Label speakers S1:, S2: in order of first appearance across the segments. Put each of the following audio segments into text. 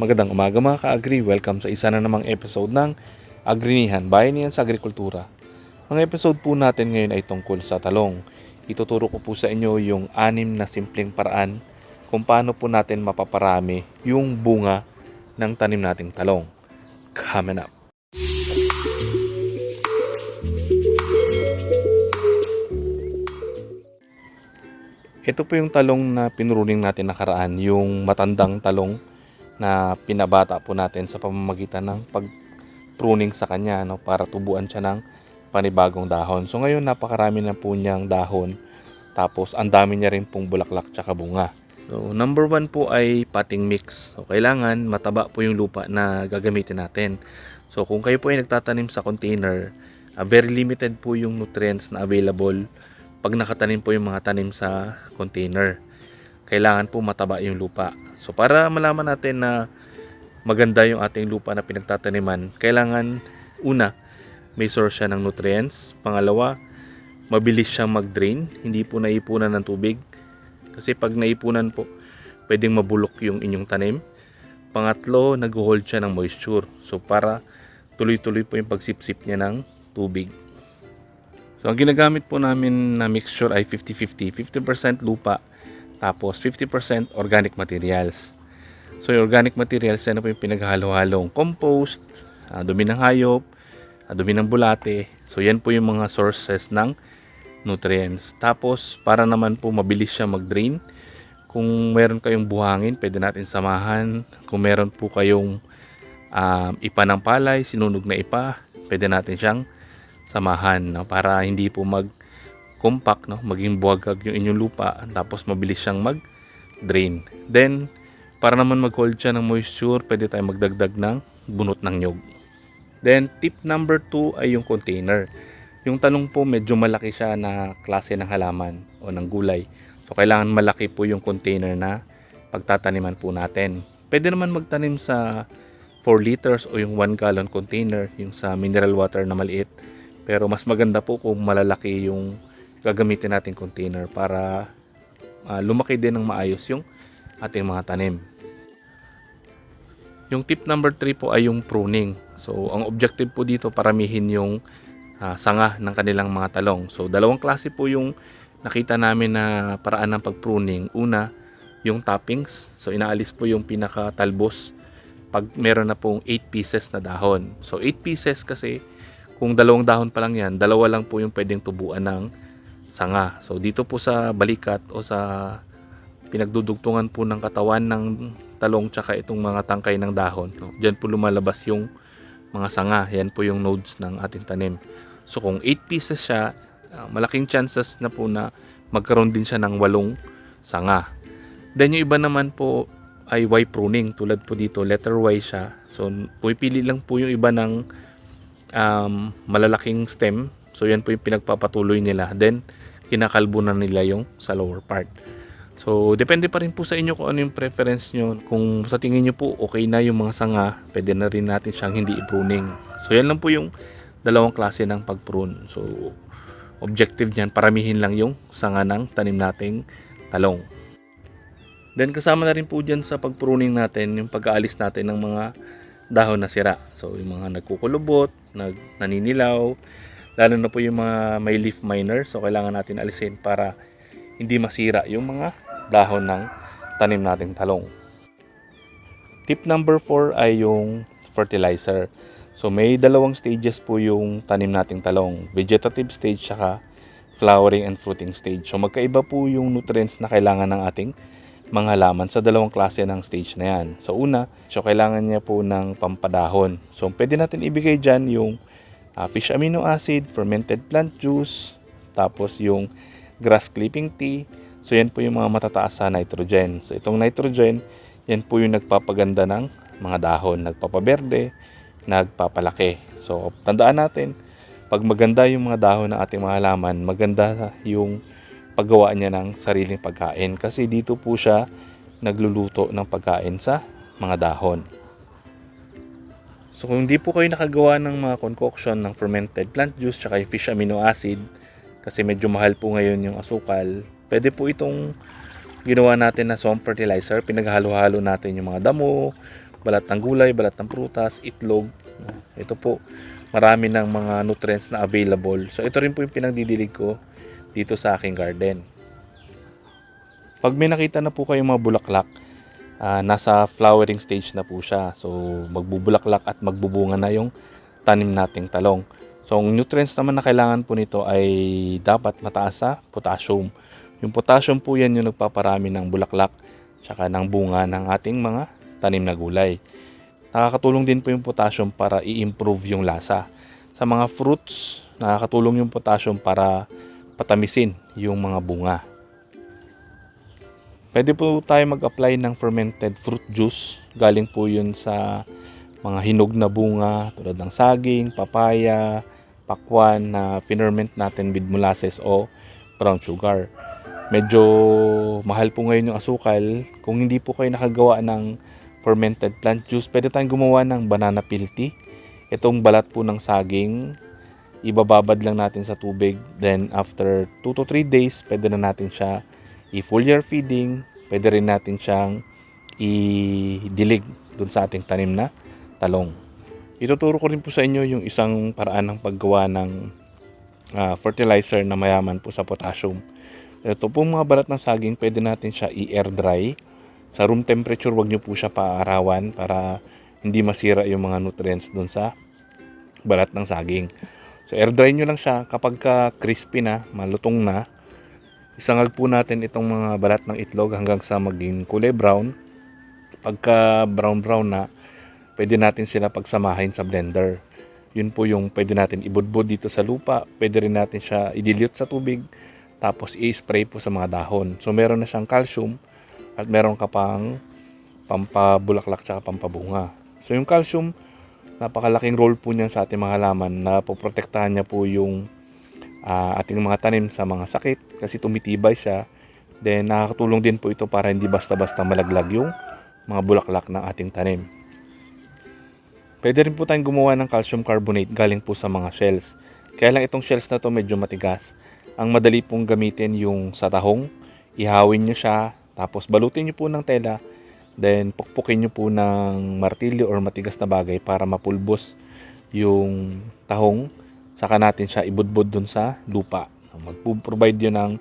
S1: Magandang umaga mga ka-agri. Welcome sa isa na namang episode ng Agrinihan, Bayanihan sa Agrikultura. Ang episode po natin ngayon ay tungkol sa talong. Ituturo ko po sa inyo yung anim na simpleng paraan kung paano po natin mapaparami yung bunga ng tanim nating talong. Coming up. Ito po yung talong na pinuruning natin nakaraan, yung matandang talong na pinabata po natin sa pamamagitan ng pag-pruning sa kanya no, para tubuan siya ng panibagong dahon. So ngayon napakarami na po niyang dahon tapos ang dami niya rin pong bulaklak tsaka bunga. So number one po ay potting mix. So kailangan mataba po yung lupa na gagamitin natin. So kung kayo po ay nagtatanim sa container, ah, very limited po yung nutrients na available pag nakatanim po yung mga tanim sa container. Kailangan po mataba yung lupa. So para malaman natin na maganda yung ating lupa na pinagtataniman, kailangan una, may source siya ng nutrients. Pangalawa, mabilis siyang mag-drain, hindi po naipunan ng tubig. Kasi pag naipunan po, pwedeng mabulok yung inyong tanim. Pangatlo, nag-hold siya ng moisture. So para tuloy-tuloy po yung pagsipsip niya ng tubig. So ang ginagamit po namin na mixture ay 50-50. 50% lupa, tapos 50% organic materials. So yung organic materials, na po yung pinaghalo-halong compost, ah, dumi ng hayop, ah, dumi ng bulate. So yan po yung mga sources ng nutrients. Tapos para naman po mabilis siya mag-drain, kung meron kayong buhangin, pwede natin samahan. Kung meron po kayong um, ipa ng palay, sinunog na ipa, pwede natin siyang samahan no? para hindi po mag compact no? Maging buwagag yung inyong lupa tapos mabilis siyang mag drain then para naman mag-hold siya ng moisture pwede tayong magdagdag ng bunot ng nyog. Then tip number 2 ay yung container. Yung tanong po medyo malaki siya na klase ng halaman o ng gulay. So kailangan malaki po yung container na pagtataniman po natin. Pwede naman magtanim sa 4 liters o yung 1 gallon container yung sa mineral water na maliit. Pero mas maganda po kung malalaki yung gagamitin nating container para ah, lumaki din ng maayos yung ating mga tanim. Yung tip number 3 po ay yung pruning. So, ang objective po dito paramihin yung ah, sanga ng kanilang mga talong. So, dalawang klase po yung nakita namin na paraan ng pag-pruning. Una, yung toppings. So, inaalis po yung pinaka-talbos pag meron na pong 8 pieces na dahon. So, 8 pieces kasi kung dalawang dahon pa lang yan, dalawa lang po yung pwedeng tubuan ng sanga. So dito po sa balikat o sa pinagdudugtungan po ng katawan ng talong tsaka itong mga tangkay ng dahon. No? Diyan po lumalabas yung mga sanga. Yan po yung nodes ng ating tanim. So kung 8 pieces siya, ah, malaking chances na po na magkaroon din siya ng walong sanga. Then yung iba naman po ay Y pruning. Tulad po dito, letter Y siya. So pumipili lang po yung iba ng um, malalaking stem. So yan po yung pinagpapatuloy nila. Then kinakalbo na nila yung sa lower part. So depende pa rin po sa inyo kung ano yung preference nyo. Kung sa tingin nyo po okay na yung mga sanga, pwede na rin natin siyang hindi i-pruning. So yan lang po yung dalawang klase ng pag-prune. So objective niyan, paramihin lang yung sanga ng tanim nating talong. Then kasama na rin po dyan sa pag-pruning natin yung pag-aalis natin ng mga dahon na sira. So yung mga nagkukulubot, nag naninilaw, lalo na po yung mga may leaf miner. So kailangan natin alisin para hindi masira yung mga dahon ng tanim nating talong. Tip number 4 ay yung fertilizer. So may dalawang stages po yung tanim nating talong. Vegetative stage saka flowering and fruiting stage. So magkaiba po yung nutrients na kailangan ng ating mga halaman sa dalawang klase ng stage na yan. So una, so kailangan niya po ng pampadahon. So pwede natin ibigay dyan yung ah, fish amino acid, fermented plant juice, tapos yung grass clipping tea. So yan po yung mga matataas sa nitrogen. So itong nitrogen, yan po yung nagpapaganda ng mga dahon, nagpapaberde, nagpapalaki. So tandaan natin, pag maganda yung mga dahon ng ating mga halaman, maganda yung paggawa niya ng sariling pagkain kasi dito po siya nagluluto ng pagkain sa mga dahon. So kung hindi po kayo nakagawa ng mga concoction ng fermented plant juice tsaka yung fish amino acid kasi medyo mahal po ngayon yung asukal, pwede po itong ginawa natin na swamp fertilizer. Pinaghalo-halo natin yung mga damo, balat ng gulay, balat ng prutas, itlog. Ito po, marami ng mga nutrients na available. So ito rin po yung pinagdidilig ko dito sa aking garden. Pag may nakita na po kayong mga bulaklak, ah, nasa flowering stage na po siya. So magbubulaklak at magbubunga na yung tanim nating talong. So ang nutrients naman na kailangan po nito ay dapat mataas sa potassium. Yung potassium po yan yung nagpaparami ng bulaklak tsaka ng bunga ng ating mga tanim na gulay. Nakakatulong din po yung potassium para i-improve yung lasa. Sa mga fruits, nakakatulong yung potassium para patamisin yung mga bunga. Pwede po tayo mag-apply ng fermented fruit juice. Galing po yun sa mga hinog na bunga tulad ng saging, papaya, pakwan na finerment natin with molasses o brown sugar. Medyo mahal po ngayon yung asukal. Kung hindi po kayo nakagawa ng fermented plant juice, pwede tayong gumawa ng banana peel tea. Itong balat po ng saging, ibababad lang natin sa tubig. Then after 2 to 3 days, pwede na natin siya i-foliar feeding. Pwede rin natin siyang i-dilig dun sa ating tanim na talong. Ituturo ko rin po sa inyo yung isang paraan ng paggawa ng ah, fertilizer na mayaman po sa potassium. Ito po mga balat ng saging, pwede natin siya i-air dry. Sa room temperature, wag nyo po siya paarawan para hindi masira yung mga nutrients dun sa balat ng saging. So air dry nyo lang siya kapag ka crispy na, malutong na. Isangag po natin itong mga balat ng itlog hanggang sa maging kulay brown. Pagka brown brown na, pwede natin sila pagsamahin sa blender. Yun po yung pwede natin ibudbud dito sa lupa. Pwede rin natin siya i-dilute sa tubig. Tapos i-spray po sa mga dahon. So meron na siyang calcium at meron ka pang pampabulaklak tsaka pampabunga. So yung calcium, napakalaking role po niyan sa ating mga halaman na poprotektahan niya po yung ah, ating mga tanim sa mga sakit kasi tumitibay siya. Then nakakatulong din po ito para hindi basta-basta malaglag yung mga bulaklak ng ating tanim. Pwede rin po tayong gumawa ng calcium carbonate galing po sa mga shells. Kaya lang itong shells na to medyo matigas. Ang madali pong gamitin yung sa tahong, ihawin nyo siya, tapos balutin nyo po ng tela, then pukpukin nyo po ng martilyo or matigas na bagay para mapulbos yung tahong. Saka natin siya ibudbud dun sa lupa. Mag-provide yun ng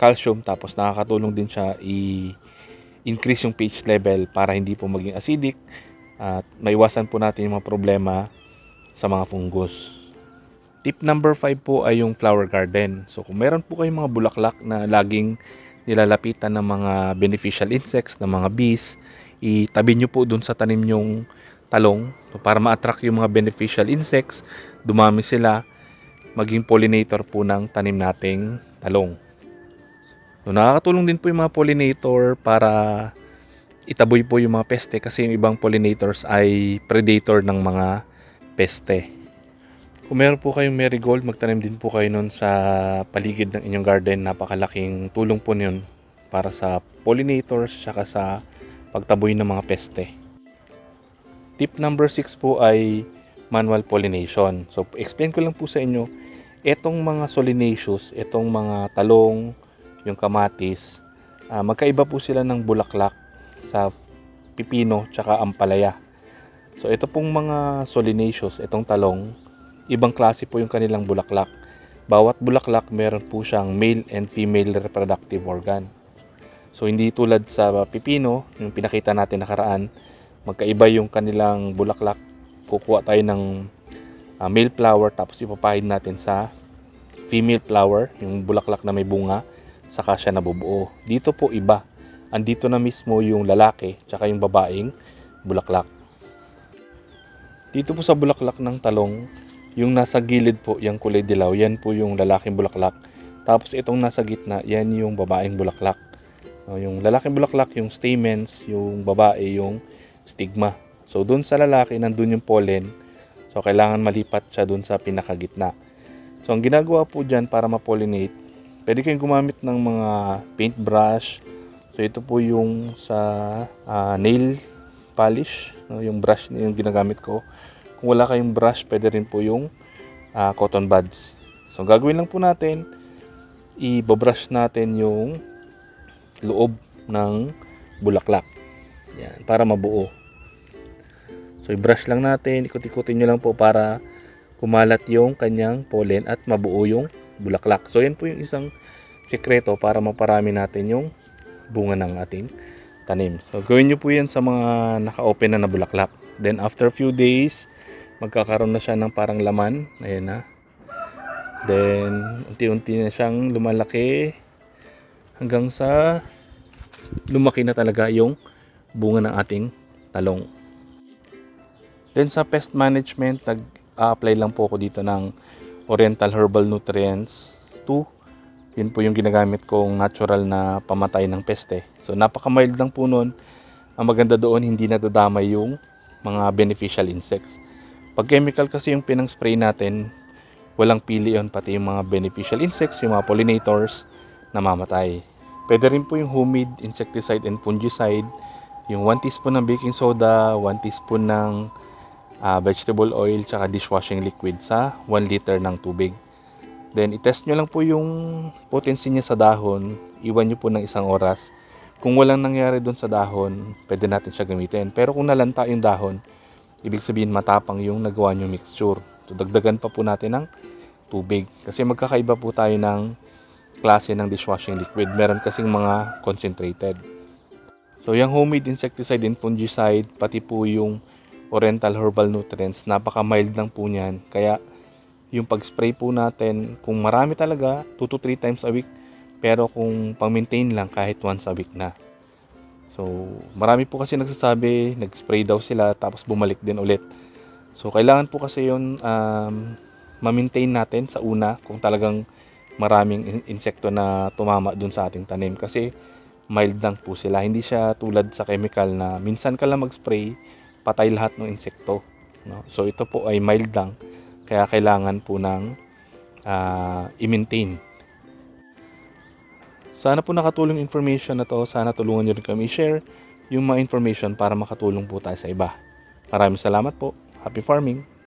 S1: calcium tapos nakakatulong din siya i-increase yung pH level para hindi po maging acidic at maiwasan po natin yung mga problema sa mga fungus. Tip number 5 po ay yung flower garden. So kung meron po kayong mga bulaklak na laging nilalapitan ng mga beneficial insects, ng mga bees, itabi nyo po dun sa tanim nyong talong para ma-attract yung mga beneficial insects, dumami sila, maging pollinator po ng tanim nating talong. So, nakakatulong din po yung mga pollinator para itaboy po yung mga peste kasi yung ibang pollinators ay predator ng mga peste. Kung meron po kayong marigold, magtanim din po kayo nun sa paligid ng inyong garden. Napakalaking tulong po yun para sa pollinators saka sa pagtaboy ng mga peste. Tip number 6 po ay manual pollination. So, explain ko lang po sa inyo, etong mga solanaceous, etong mga talong, yung kamatis, ah, magkaiba po sila ng bulaklak sa pipino tsaka ampalaya. So ito pong mga solanaceous, itong talong, ibang klase po yung kanilang bulaklak. Bawat bulaklak meron po siyang male and female reproductive organ. So hindi tulad sa pipino, yung pinakita natin nakaraan, magkaiba yung kanilang bulaklak. Kukuha tayo ng ah, male flower tapos ipapahid natin sa female flower, yung bulaklak na may bunga, saka siya nabubuo. Dito po iba. Andito na mismo yung lalaki tsaka yung babaeng bulaklak. Dito po sa bulaklak ng talong, yung nasa gilid po, yung kulay dilaw, yan po yung lalaking bulaklak. Tapos itong nasa gitna, yan yung babaeng bulaklak. No, yung lalaking bulaklak, yung stamens, yung babae, yung stigma. So dun sa lalaki, nandun yung pollen. So kailangan malipat siya dun sa pinakagitna. So ang ginagawa po dyan para ma-pollinate, pwede kayong gumamit ng mga paintbrush. So ito po yung sa ah, nail polish, no, yung brush na yung ginagamit ko. Kung wala kayong brush, pwede rin po yung ah, cotton buds. So gagawin lang po natin, i-brush natin yung loob ng bulaklak. Yan, para mabuo. So i-brush lang natin, ikot-ikutin nyo lang po para kumalat yung kanyang pollen at mabuo yung bulaklak. So yan po yung isang sikreto para maparami natin yung bunga ng ating tanim. So gawin nyo po yan sa mga naka-open na na bulaklak. Then after few days, magkakaroon na siya ng parang laman. Ayan na. Then unti-unti na siyang lumalaki hanggang sa lumaki na talaga yung bunga ng ating talong. Then sa pest management, nag-apply lang po ako dito ng Oriental Herbal Nutrients 2. Yun po yung ginagamit kong natural na pamatay ng peste. So napaka-mild lang po nun. Ang maganda doon, hindi nadadamay yung mga beneficial insects. Pag chemical kasi yung pinang spray natin, walang pili yun, pati yung mga beneficial insects, yung mga pollinators, namamatay. Pwede rin po yung homemade insecticide and fungicide, yung 1 teaspoon ng baking soda, 1 teaspoon ng ah, vegetable oil, tsaka dishwashing liquid sa 1 liter ng tubig. Then, itest nyo lang po yung potency niya sa dahon. Iwan nyo po ng isang oras. Kung walang nangyari doon sa dahon, pwede natin siya gamitin. Pero kung nalanta yung dahon, ibig sabihin matapang yung nagawa nyo mixture. So, dagdagan pa po natin ng tubig. Kasi magkakaiba po tayo ng klase ng dishwashing liquid. Meron kasing mga concentrated. So, yung homemade insecticide and fungicide, pati po yung Oriental Herbal Nutrients, napaka-mild lang po niyan. Kaya, yung pag-spray po natin, kung marami talaga, 2 to 3 times a week. Pero kung pang-maintain lang, kahit once a week na. So, marami po kasi nagsasabi, nag-spray daw sila, tapos bumalik din ulit. So, kailangan po kasi yun um, ma-maintain natin sa una kung talagang maraming in- insekto na tumama dun sa ating tanim. Kasi mild lang po sila. Hindi siya tulad sa chemical na minsan ka lang mag-spray, patay lahat ng insekto. No? So, ito po ay mild lang. Kaya kailangan po ng ah, i-maintain. Sana po nakatulong information na to. Sana tulungan nyo rin kami share yung mga information para makatulong po tayo sa iba. Maraming salamat po. Happy farming!